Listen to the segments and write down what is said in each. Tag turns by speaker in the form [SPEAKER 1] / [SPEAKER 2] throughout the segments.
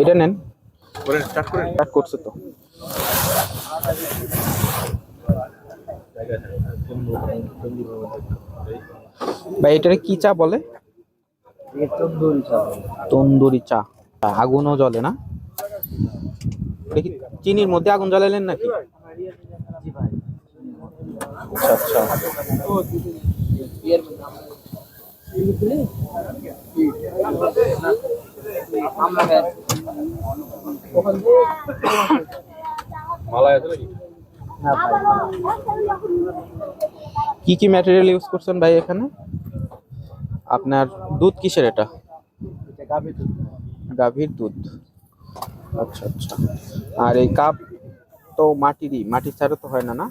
[SPEAKER 1] এটা নেন।
[SPEAKER 2] করেন স্টার্ট করেন।
[SPEAKER 1] স্টার্ট করছে তো। ভাই এটারে কি চা বলে? তন্দুরি চা। আগুনও জ্বলে না? কি চিনির মধ্যে আগুন জ্বালালেন নাকি? আচ্ছা আচ্ছা।
[SPEAKER 2] নাকি
[SPEAKER 1] কি কি ম্যাটেরিয়াল ইউজ করছেন ভাই এখানে? আপনার দুধ কিসের এটা? গাভীর দুধ। আচ্ছা আচ্ছা। আর এই কাপ তো মাটিরই, মাটির ছাড়া তো হয় না না?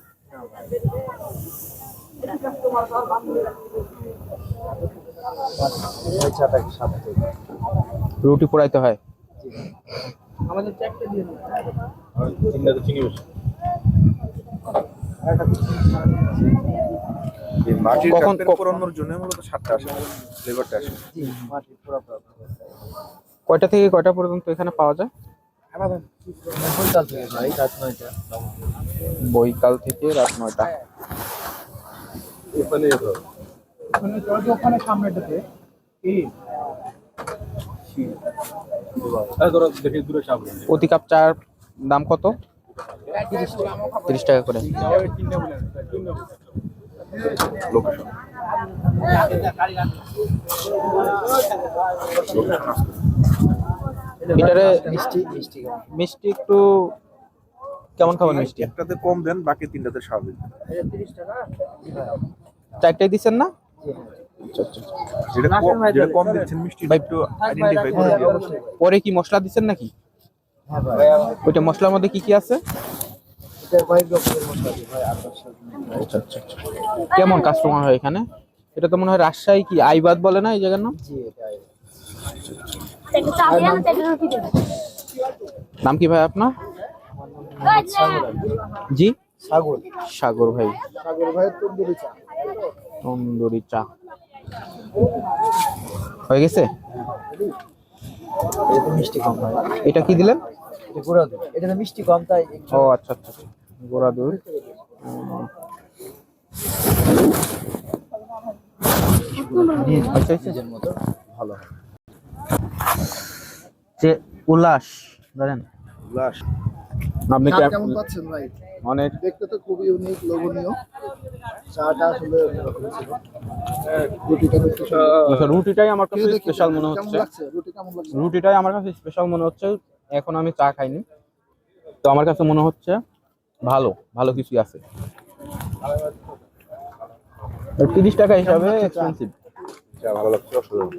[SPEAKER 1] রুটি পোড়াইতে হয়।
[SPEAKER 2] চিন্তা তো চিনি বেশি এই মাটির
[SPEAKER 1] কখন-
[SPEAKER 2] কাপের
[SPEAKER 1] কখন-
[SPEAKER 2] পোড়ানোর জন্য মূলত সাতটা আসে ফ্লেভারটা আসে।
[SPEAKER 1] কয়টা থেকে কয়টা পর্যন্ত এখানে পাওয়া যায়? বৈকাল থেকে রাত নয়টা।
[SPEAKER 2] ওখানে তো এই ধরো দেখি দূরে সাপ
[SPEAKER 1] প্রতি কাপ চার দাম কত? তিরিশ টাকা করে। এটারে
[SPEAKER 3] মিষ্টি মিষ্টি
[SPEAKER 1] মিষ্টি একটু কেমন খাবেন মিষ্টি?
[SPEAKER 2] একটাতে কম দেন বাকি তিনটাতে স্বাভাবিক।
[SPEAKER 1] চারটাই দিচ্ছেন না? আচ্ছা, আচ্ছা, আচ্ছা।
[SPEAKER 2] যেটা কম দিচ্ছেন মিষ্টি
[SPEAKER 1] ভাই-
[SPEAKER 2] একটু আইডেন্টিফাই করে দিও।
[SPEAKER 1] পরে কি মশলা দিচ্ছেন নাকি?
[SPEAKER 3] হ্যাঁ
[SPEAKER 1] ওইটা মশলার মধ্যে কি কি আছে? আচ্ছা আচ্ছা আচ্ছা। কেমন কাস্টমার হয় এখানে? এটা তো মনে হয় রাজশাহী কি আইবাদ বলে না এই জায়গার নাম? নাম কি ভাই আপনার? জি?
[SPEAKER 3] সাগর।
[SPEAKER 1] সাগর ভাই।
[SPEAKER 3] সাগর ভাই তন্দুরি চা।
[SPEAKER 1] তন্দুরি চা। হয়ে গেছে?
[SPEAKER 3] এটা মিষ্টি কম
[SPEAKER 1] এটা কি দিলেন?
[SPEAKER 3] গুঁড়া দুধ। এটা মিষ্টি কম তাই
[SPEAKER 1] ও আচ্ছা আচ্ছা আচ্ছা। গোড়া দুধ।
[SPEAKER 3] মতো ভালো
[SPEAKER 1] যে উল্লাস জানেন
[SPEAKER 2] লাশ
[SPEAKER 1] আপনি কি
[SPEAKER 3] কেমন পাচ্ছেন ভাই
[SPEAKER 1] অনেক।
[SPEAKER 3] দেখতে তো খুবই ইউনিক লোভনীয়। চাটা আসলে রুটিটা
[SPEAKER 1] আচ্ছা, রুটিটাই আমার কাছে স্পেশাল মনে হচ্ছে। রুটিটাই আমার কাছে স্পেশাল মনে হচ্ছে। এখন আমি চা খাইনি। তো আমার কাছে মনে হচ্ছে ভালো ভালো কিছুই আছে। তিরিশ টাকা হিসাবে এক্সপেন্সিভ
[SPEAKER 2] ভালো লাগছে অসাধারণ।